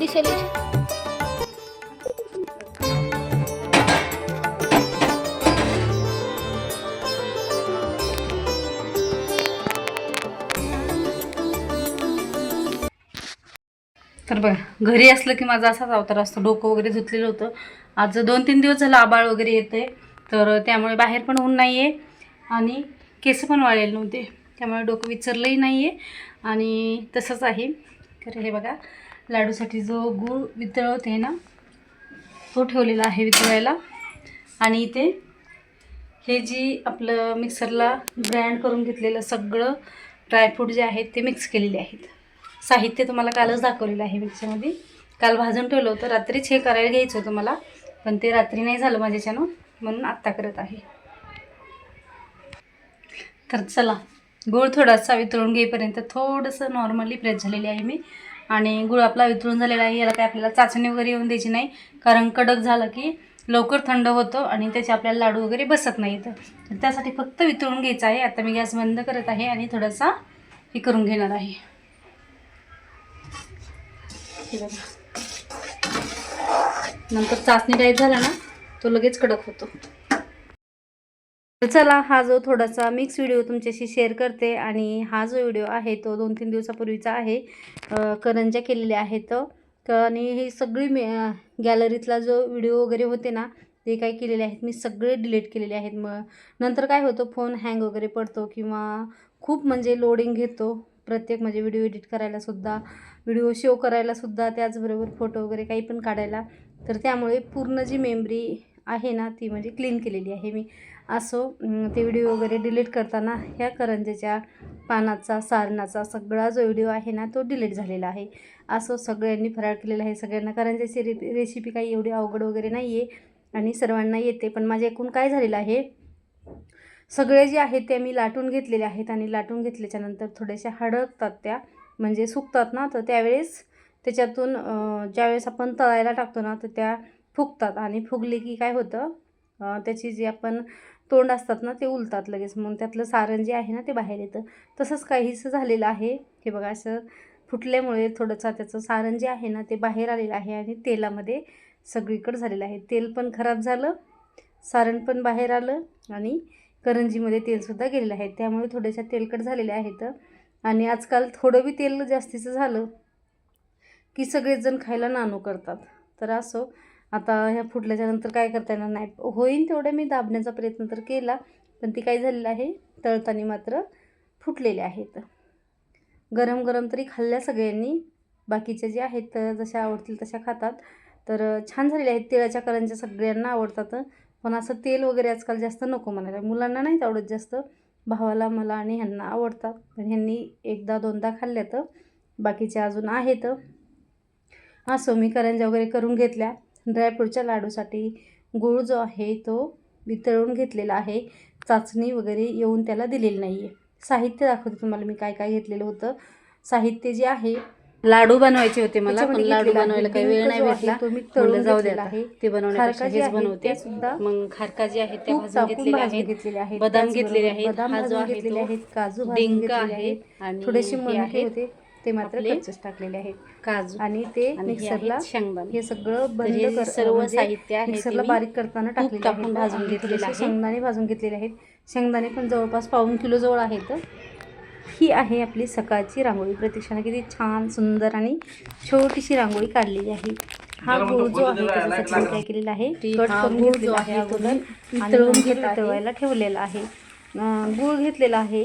दिसेल. तर बघा घरी असलं की माझा असाच अवतार असतो. डोकं वगैरे धुतलेलं होतं. आज दोन तीन दिवस झालं आबाळ वगैरे येते तर त्यामुळे बाहेर पण ऊन नाही आहे आणि केस पण वाळलेले नव्हते. त्यामुळे डोकं विचारलंही नाही आहे आणि तसंच आहे. तर हे बघा लाडूसाठी जो गूळ वितळवते ना तो ठेवलेला आहे वितळायला आणि इथे हे जी आपलं मिक्सरला ग्राइंड करून घेतलेलं सगळं ड्रायफ्रूट जे आहेत ते मिक्स केलेले आहेत. साहित्य तुम्हाला कालच दाखवलेलं आहे मिक्सरमध्ये. काल भाजून ठेवलं होतं रात्रीच हे करायला घ्यायचं होतं मला पण ते रात्री नाही झालं माझ्याच्यानं म्हणून आत्ता करत आहे. तर चला गूळ थोडासा वितळून घेईपर्यंत थोडंसं नॉर्मली प्रेस झालेली आहे मी. आणि गुळ आपला वितळून झालेला आहे याला काय आपल्याला चाचणी वगैरे येऊन द्यायची नाही. कारण कडक झालं की लवकर थंड होतं आणि त्याचे आपल्याला लाडू वगैरे बसत नाही तर त्यासाठी फक्त वितळून घ्यायचं आहे. आता मी गॅस बंद करत आहे आणि थोडासा हे करून घेणार आहे. नंतर चाचणी टाईप झाला ना तो लगेच कडक होतो. तर चला हा जो थोडासा मिक्स व्हिडिओ तुमच्याशी शेअर करते आणि हा जो व्हिडिओ आहे तो दोन तीन दिवसापूर्वीचा आहे करंजा करंज्या केलेल्या आहेत आणि हे सगळी मी गॅलरीतला जो व्हिडिओ वगैरे होते ना ते काय केलेले आहेत. मी सगळे डिलीट केलेले आहेत. मग नंतर काय होतं फोन हँग वगैरे पडतो किंवा खूप म्हणजे लोडिंग घेतो. प्रत्येक म्हणजे व्हिडिओ एडिट करायलासुद्धा व्हिडिओ शो करायलासुद्धा त्याचबरोबर फोटो वगैरे काही पण काढायला. तर त्यामुळे पूर्ण जी मेमरी आहे ना ती म्हणजे क्लीन केलेली आहे मी. असो ते व्हिडिओ वगैरे डिलीट करताना ह्या करंजेच्या पानाचा सारणाचा सगळा जो व्हिडिओ आहे ना तो डिलीट झालेला आहे. असो सगळ्यांनी फराळ केलेला आहे. सगळ्यांना करंजाची रे रेसिपी काही एवढी अवघड वगैरे नाही आहे आणि सर्वांना येते. पण माझ्या एकूण काय झालेलं आहे सगळे जे आहेत ते मी लाटून घेतलेले आहेत आणि लाटून घेतल्याच्यानंतर थोड्याशा हडकतात त्या म्हणजे सुकतात ना तर त्यावेळेस त्याच्यातून ज्यावेळेस आपण तळायला टाकतो ना तर त्या फुगतात. आणि फुगले की काय होतं त्याची जी आपण तोंड असतात ना ते उलतात लगेच. मग त्यातलं सारण जे आहे ना ते बाहेर येतं. तसंच काहीसं झालेलं आहे. हे बघा असं फुटल्यामुळे थोडंसं त्याचं सारण जे आहे ना ते बाहेर आलेलं आहे आणि तेलामध्ये सगळीकडं झालेलं आहे. तेल पण खराब झालं सारण पण बाहेर आलं आणि करंजीमध्ये तेलसुद्धा गेलेलं आहे. त्यामुळे थोड्याशा तेलकट झालेल्या आहेत. आणि आजकाल थोडं बी तेल जास्तीचं झालं की सगळेच जण खायला नानो करतात. तर असो आता ह्या फुटल्याच्यानंतर काय करता येणार नाही. होईन तेवढं मी दाबण्याचा प्रयत्न तर केला पण ती काय झालेलं आहे तळताना मात्र फुटलेले आहेत. गरम गरम तरी खाल्ल्या सगळ्यांनी बाकीच्या जे आहेत तर जशा आवडतील तशा खातात. तर छान झालेल्या आहेत तिळाच्या करंज्या सगळ्यांना आवडतात. पण असं तेल वगैरे आजकाल जास्त नको म्हणायला. मुलांना नाहीत आवडत जास्त. भावाला मला आणि ह्यांना आवडतात. पण ह्यांनी एकदा दोनदा खाल्ल्या तर बाकीच्या अजून आहेत. असो मी करंज्या वगैरे करून घेतल्या. ड्रायफ्रूटच्या लाडूसाठी गूळ जो आहे तो वितळून घेतलेला आहे. चाचणी वगैरे येऊन त्याला दिलेली नाही आहे साहित्य दाखवते तुम्हाला मी काय काय घेतलेलं होतं. साहित्य जे आहे लाडू बनवायचे होते मला पण लाडू बनवायला आहे. काही वेळ नाही आहे भेटला. तो मी म्हणलं तळून जाऊ दे घेतलेला आता. आहे. ते बनवण्यापेक्षा हेच आहेत बनवते. ते सुद्धा मग खारका जे भाजून भाजून आहेत. घेतलेले आहेत. बदाम घेतलेले आहेत. हा जो आहे तो काजू डिंक आहे आणि थोडेसे आहेत. होते. ते मात्र कच्चेच टाकलेले आहेत. काजू आणि ते मिक्सरला शेंगदाणे. हे सगळं बंद कर सर्व म्हणजे साहित्य मिक्सरला बारीक करताना टाकलेले टाकून आहेत. भाजून घेतलेलं आहे. शेंगदाणे भाजून घेतलेले आहेत. शेंगदाणे पण जवळपास पाऊन किलो जवळ आहेत. ही आहे आपली सकाळची रांगोळी. प्रतीक्षाने किती छान सुंदर आणि छोटीशी रांगोळी काढलेली आहे. हा गुळ जो आहे त्याच्यासाठी काय केलेला आहे? ती- कट करून घेतलेला आहे अगोदर तळून नंतर घेत आहे. तळवायला ठेवलेला आहे. गूळ घेतलेला आहे.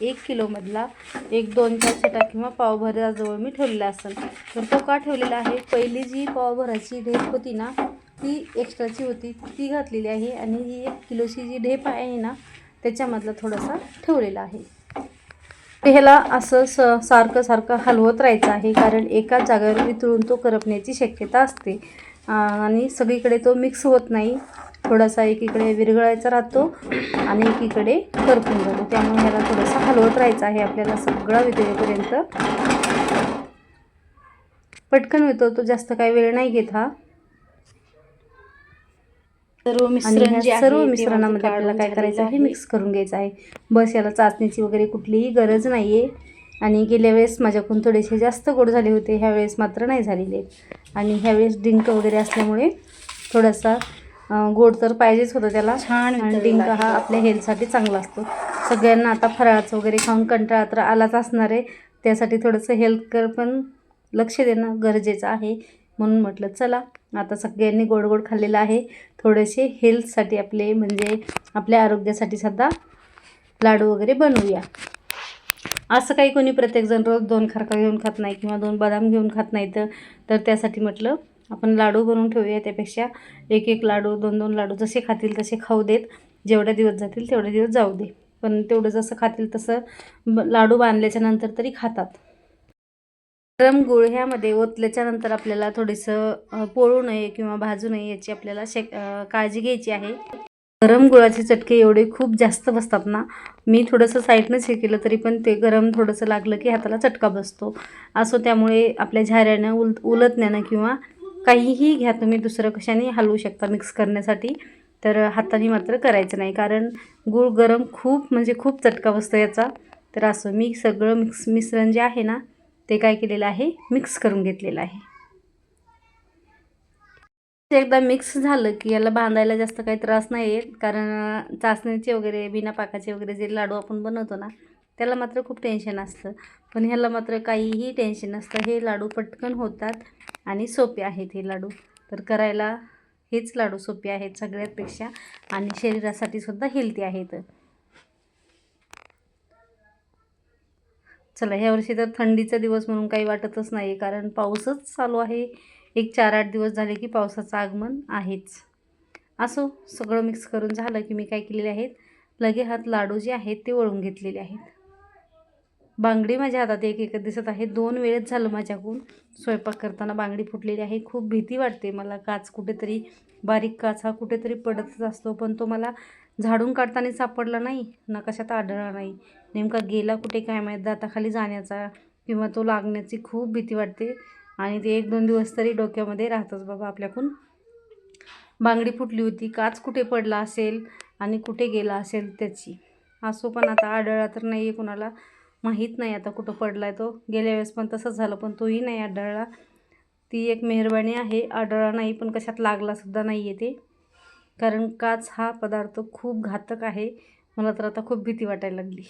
एक किलोमधला एक दोन चार छटा किंवा पावभराजवळ मी ठेवलेला असेल. तर तो का ठेवलेला आहे? पहिली जी पावभराची ढेप होती ना ती एक्स्ट्राची होती. ती घातलेली आहे आणि ही एक किलोची जी ढेप आहे ना त्याच्यामधला थोडासा ठेवलेला आहे. ह्याला असं स सारखं सारखं हलवत राहायचं आहे. कारण एकाच जागेवर वितळून तो करपण्याची शक्यता असते. आणि सगळीकडे तो मिक्स होत नाही. थोडासा एकीकडे विरघळायचा राहतो आणि एकीकडे करपून जातो. त्यामुळे ह्याला थोडंसं हलवत राहायचं आहे आपल्याला सगळा वितळेपर्यंत पटकन वितळतो जास्त काही वेळ नाही घेत हा. सर्व मिश्रण सर्व मिश्रणामध्ये माझं आपल्याला काय करायचं आहे मिक्स करून घ्यायचं आहे. बस याला चाचणीची वगैरे कुठलीही गरज नाही आहे आणि गेल्या वेळेस माझ्याकडून थोडेसे जास्त गोड झाले होते ह्यावेळेस मात्र नाही झालेले. आणि ह्यावेळेस डिंक वगैरे असल्यामुळे थोडासा गोड तर पाहिजेच होतं त्याला. छान आणि डिंक हा आपल्या हेल्थसाठी चांगला असतो. सगळ्यांना आता फराळाचं वगैरे खाऊन कंटाळा तर आलाच असणार आहे. त्यासाठी थोडंसं हेल्थकर पण लक्ष देणं गरजेचं आहे. म्हणून म्हटलं चला आता सगळ्यांनी गोड गोड खाल्लेलं आहे. थोडेसे हेल्थसाठी आपले म्हणजे आपल्या आरोग्यासाठी सुद्धा लाडू वगैरे बनवूया. असं काही कोणी प्रत्येकजण रोज दोन खारका घेऊन खात नाही किंवा दोन बदाम घेऊन खात नाही तर तर त्यासाठी म्हटलं आपण लाडू बनवून ठेवूया त्यापेक्षा. एक एक लाडू दोन दोन लाडू जसे खातील तसे खाऊ देत. जेवढे दिवस जातील तेवढे दिवस जाऊ दे. पण तेवढं जसं खातील तसं लाडू बांधल्याच्या नंतर तरी खातात. गरम गुळ ह्यामध्ये ओतल्याच्यानंतर आपल्याला थोडंसं पोळू नये किंवा भाजू नये याची आपल्याला शेक काळजी घ्यायची आहे. गरम गुळाचे चटके एवढे खूप जास्त बसतात ना. मी थोडंसं साईडनंच हे केलं तरी पण ते गरम थोडंसं लागलं की हाताला चटका बसतो. असो त्यामुळे आपल्या झाऱ्यानं उल उलतण्यानं किंवा काहीही घ्या तुम्ही दुसरं कशाने हलवू शकता मिक्स करण्यासाठी. तर हाताने मात्र करायचं नाही कारण गूळ गरम खूप म्हणजे खूप चटका बसतो याचा. तर असं मी सगळं मिक्स मिश्रण जे आहे ना ते काय केलेलं आहे? मिक्स करून घेतलेलं आहे. एकदा मिक्स झालं की याला बांधायला जास्त काही त्रास नाही येत कारण चाचण्याचे चाचणीचे वगैरे बिना पाकाचे वगैरे जे लाडू आपण बनवतो ना त्याला मात्र खूप टेन्शन असतं. पण ह्याला मात्र काहीही टेन्शन नसतं. हे लाडू पटकन होतात आणि सोपे आहेत हे लाडू. तर करायला हेच लाडू सोपे आहेत सगळ्यातपेक्षा आणि शरीरासाठी सुद्धा हेल्दी आहेत. चला ह्या वर्षी तर थंडीचा दिवस म्हणून काही वाटतच नाही कारण पाऊसच चालू आहे. एक चार आठ दिवस झाले की पावसाचं आगमन आहेच. असो सगळं मिक्स करून झालं की मी काय केलेले आहेत? लगे हात लाडू जे आहेत ते वळून घेतलेले आहेत. बांगडी माझ्या हातात एक एक दिसत आहे. दोन वेळेत झालं माझ्याकडून. स्वयंपाक करताना बांगडी फुटलेली आहे. खूप भीती वाटते. मला काच कुठेतरी बारीक काच हा कुठेतरी पडतच असतो. पण तो मला झाडून काढताना सापडला नाही. ना कशात आढळला नाही. नेमका गेला कुठे काय माहीत? दाताखाली जाण्याचा किंवा तो लागण्याची खूप भीती वाटते. आणि ते एक दोन दिवस तरी डोक्यामध्ये राहतच बाबा आपल्याकडून. बांगडी फुटली होती. काच कुठे पडला असेल आणि कुठे गेला असेल त्याची? असो पण आता आढळला तर नाही आहे कुणाला. माहीत नाही आता कुठं पडला आहे तो. गेल्या वेळेस पण तसंच झालं पण तोही नाही आढळला. ती एक मेहरबानी आहे आढळला नाही पण कशात लागलासुद्धा नाही आहे ते. कारण काच हा पदार्थ खूप घातक आहे. मला तर आता खूप भीती वाटायला लागली.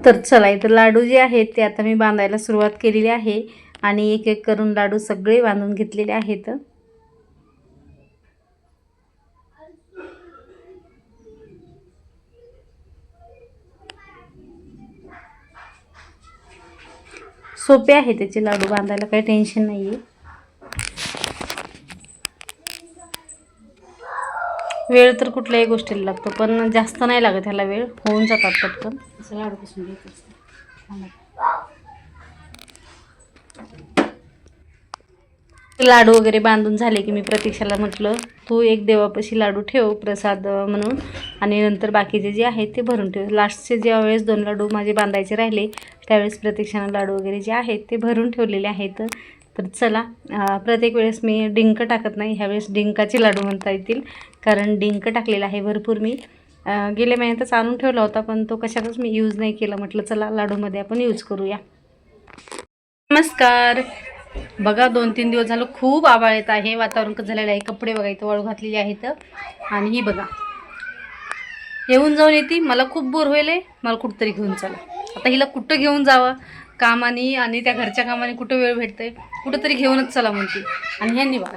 तर चला इथं लाडू जे आहेत ते आता मी बांधायला सुरुवात केलेली आहे. आणि एक एक करून लाडू सगळे बांधून घेतलेले आहेत. सोपे आहे त्याचे लाडू बांधायला काही टेन्शन नाही आहे वेळ तर कुठल्याही गोष्टीला लागतो पण जास्त नाही लागत ह्याला वेळ होऊन जातात पटकन. असं लाडू पासून घेत असते लाडू वगैरे बांधून झाले की मी प्रतीक्षाला म्हटलं तू एक देवापाशी लाडू ठेव प्रसाद म्हणून. आणि नंतर बाकीचे जे आहेत ते भरून ठेव. लास्टचे ज्या वेळेस दोन लाडू माझे बांधायचे राहिले त्यावेळेस प्रतीक्षानं लाडू वगैरे जे आहेत ते भरून ठेवलेले आहेत. तर चला प्रत्येक वेळेस मी डिंक टाकत नाही ह्यावेळेस डिंकाचे लाडू म्हणता येतील. कारण डिंक टाकलेला आहे भरपूर मी. गेल्या महिन्यातच आणून ठेवला होता पण तो कशातच मी यूज नाही केला. म्हटलं चला लाडूमध्ये आपण यूज करूया. नमस्कार. बघा दोन तीन दिवस झालं खूप आभाळ येत आहे. वातावरण कसं झालेलं आहे? कपडे बघा इथं वाळू घातलेली आहेत. आणि ही बघा. येऊन जाऊन येते. मला खूप बोर होईल आहे. मला कुठंतरी घेऊन चला. आता हिला कुठं घेऊन जावं? कामाने आणि त्या घरच्या कामाने कुठं वेळ भेटतंय? कुठंतरी घेऊनच चला म्हणते. आणि ह्यांनी बघा.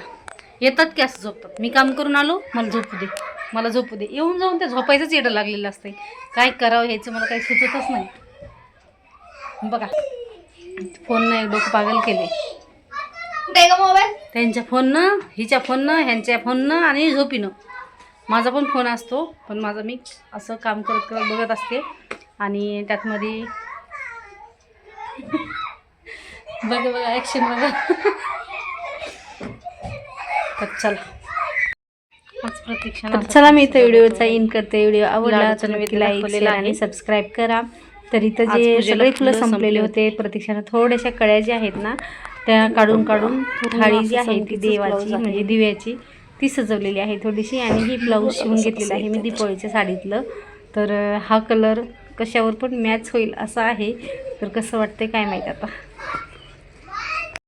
येतात की असं झोपतात? मी काम करून आलो मला झोपू दे. मला झोपू दे. येऊन जाऊन त्या झोपायचंच येडं लागलेलं असतंय. काय करावं ह्याचं मला काही सुचतच नाही. बघा. फोन नाही डोकं पागल केले त्यांच्या फोननं हिच्या फोननं ह्यांच्या फोननं आणि झोपीनं. माझा पण फोन असतो पण माझा मी असं काम करत करत बघत असते. आणि त्यातमध्ये बघा बघा ॲक्शन बघा. तर चला. आज प्रतीक्षा तर चला मी इथं व्हिडिओचा इन करते व्हिडिओ आवडला तर नक्की लाईक आणि सबस्क्राईब करा. तर इथं जे सगळे फुलं संपलेले होते प्रतीक्षानं थोड्याशा कळ्या ज्या आहेत ना त्या काढून काढून थाळी जी आहे ती देवाची. म्हणजे दिव्याची ती सजवलेली आहे थोडीशी आणि ही ब्लाऊज शिवून घेतलेलं आहे मी दीपावळीच्या साडीतलं. तर हा कलर कशावर पण मॅच होईल असा आहे. तर कसं वाटतंय काय माहीत आता?